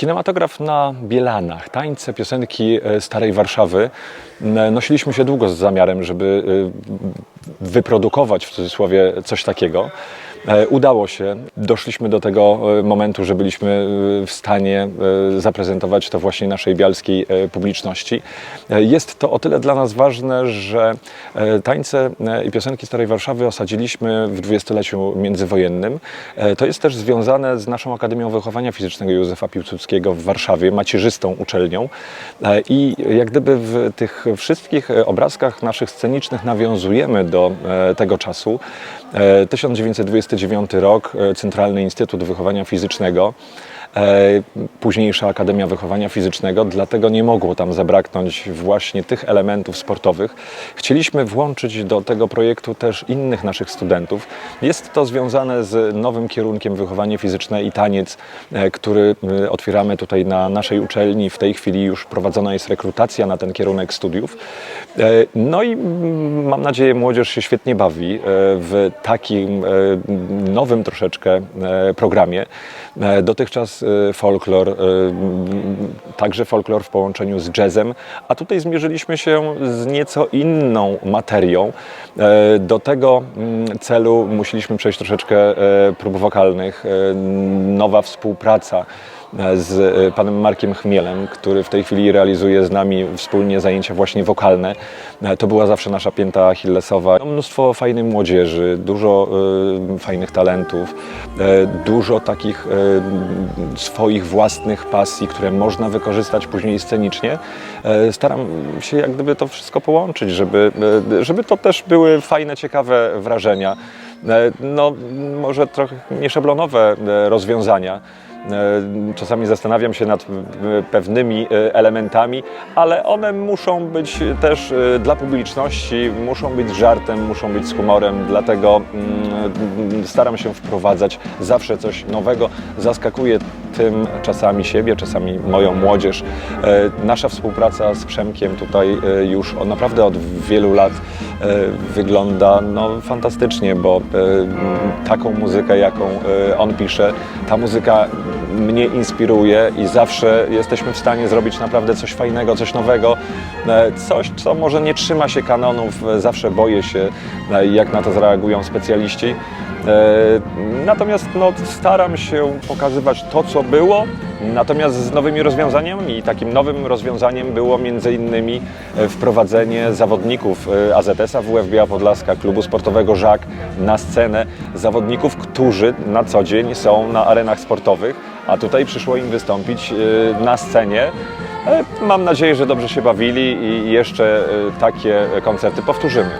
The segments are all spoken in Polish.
Kinematograf na Bielanach, tańce, piosenki e, Starej Warszawy. N- Nosiliśmy się długo z zamiarem, żeby e, wyprodukować w cudzysłowie coś takiego. E, Udało się. Doszliśmy do tego e, momentu, że byliśmy e, w stanie e, zaprezentować to właśnie naszej bialskiej e, publiczności. E, Jest to o tyle dla nas ważne, że e, tańce e, i piosenki Starej Warszawy osadziliśmy w dwudziestoleciu międzywojennym. E, To jest też związane z naszą Akademią Wychowania Fizycznego Józefa Piłsudskiego w Warszawie, macierzystą uczelnią. E, I jak gdyby w tych wszystkich e, obrazkach naszych scenicznych nawiązujemy do e, tego czasu. E, 1929 rok, e, Centralny Instytut Wychowania Fizycznego. E, Późniejsza Akademia Wychowania Fizycznego, dlatego nie mogło tam zabraknąć właśnie tych elementów sportowych. Chcieliśmy włączyć do tego projektu też innych naszych studentów. Jest to związane z nowym kierunkiem wychowanie fizyczne i taniec, e, który e, otwieramy tutaj na naszej uczelni. W tej chwili już prowadzona jest rekrutacja na ten kierunek studiów. No i mm, mam nadzieję, młodzież się świetnie bawi w takim nowym troszeczkę programie. Dotychczas e, folklor, m, także folklor w połączeniu z jazzem, a tutaj zmierzyliśmy się z nieco inną materią. E, Do tego mm, celu musieliśmy przejść troszeczkę prób wokalnych, nowa współpraca z e, panem Markiem Chmielem, który w tej chwili realizuje z nami wspólnie zajęcia właśnie wokalne. E, To była zawsze nasza pięta achillesowa. No, mnóstwo fajnej młodzieży, dużo e, fajnych talentów, e, dużo takich e, swoich własnych pasji, które można wykorzystać później scenicznie. E, Staram się jak gdyby to wszystko połączyć, żeby, e, żeby to też były fajne, ciekawe wrażenia. E, No, może trochę nieszablonowe e, rozwiązania. E, Czasami zastanawiam się nad pewnymi e, elementami, ale one muszą być też e, dla publiczności, muszą być żartem, muszą być z humorem, dlatego mm, staram się wprowadzać zawsze coś nowego. Zaskakuje tym czasami siebie, czasami moją młodzież. Nasza współpraca z Przemkiem tutaj już naprawdę od wielu lat wygląda no, fantastycznie, bo taką muzykę, jaką on pisze, ta muzyka mnie inspiruje i zawsze jesteśmy w stanie zrobić naprawdę coś fajnego, coś nowego, e, coś, co może nie trzyma się kanonów, e, zawsze boję się, e, jak na to zareagują specjaliści. Natomiast no, staram się pokazywać to, co było, natomiast z nowymi rozwiązaniami. Takim nowym rozwiązaniem było między innymi e, wprowadzenie zawodników e, AZS-a WF Podlaska, klubu sportowego ŻAK na scenę. Zawodników, którzy na co dzień są na arenach sportowych, a tutaj przyszło im wystąpić e, na scenie. Mam nadzieję, że dobrze się bawili i jeszcze takie koncerty powtórzymy.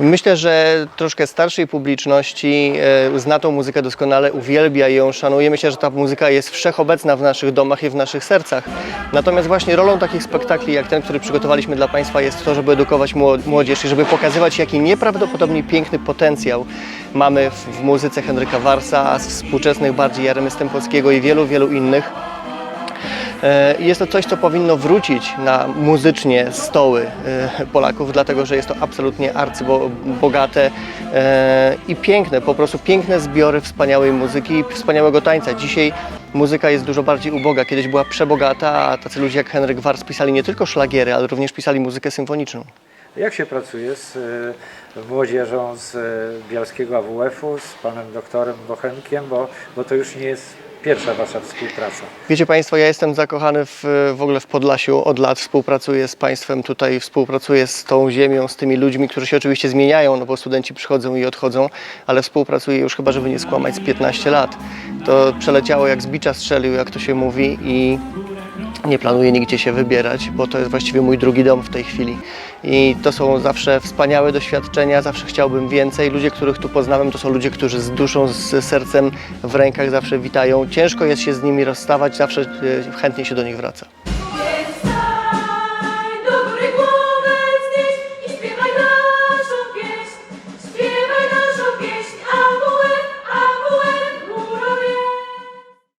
Myślę, że troszkę starszej publiczności e, zna tą muzykę doskonale, uwielbia ją, szanuje. Myślę, że ta muzyka jest wszechobecna w naszych domach i w naszych sercach. Natomiast właśnie rolą takich spektakli jak ten, który przygotowaliśmy dla Państwa jest to, żeby edukować mło- młodzież i żeby pokazywać, jaki nieprawdopodobnie piękny potencjał mamy w, w muzyce Henryka Warsa, a z współczesnych bardziej Jaremy Stępowskiego i wielu, wielu innych. E, Jest to coś, co powinno wrócić na muzycznie stoły e, Polaków, dlatego że jest to absolutnie arcybogate e, i piękne, po prostu piękne zbiory wspaniałej muzyki i wspaniałego tańca. Dzisiaj muzyka jest dużo bardziej uboga, kiedyś była przebogata, a tacy ludzie jak Henryk Wars pisali nie tylko szlagiery, ale również pisali muzykę symfoniczną. Jak się pracuje z młodzieżą z Bialskiego AWF-u, z panem doktorem Bochenkiem, bo, bo to już nie jest pierwsza wasza współpraca. Wiecie Państwo, ja jestem zakochany w, w ogóle w Podlasiu od lat. Współpracuję z Państwem tutaj, współpracuję z tą ziemią, z tymi ludźmi, którzy się oczywiście zmieniają, no bo studenci przychodzą i odchodzą, ale współpracuję już chyba, żeby nie skłamać, z 15 lat. To przeleciało jak z bicza strzelił, jak to się mówi i nie planuję nigdzie się wybierać, bo to jest właściwie mój drugi dom w tej chwili. I to są zawsze wspaniałe doświadczenia, zawsze chciałbym więcej. Ludzie, których tu poznałem, to są ludzie, którzy z duszą, z sercem w rękach zawsze witają. Ciężko jest się z nimi rozstawać, zawsze e, chętnie się do nich wraca.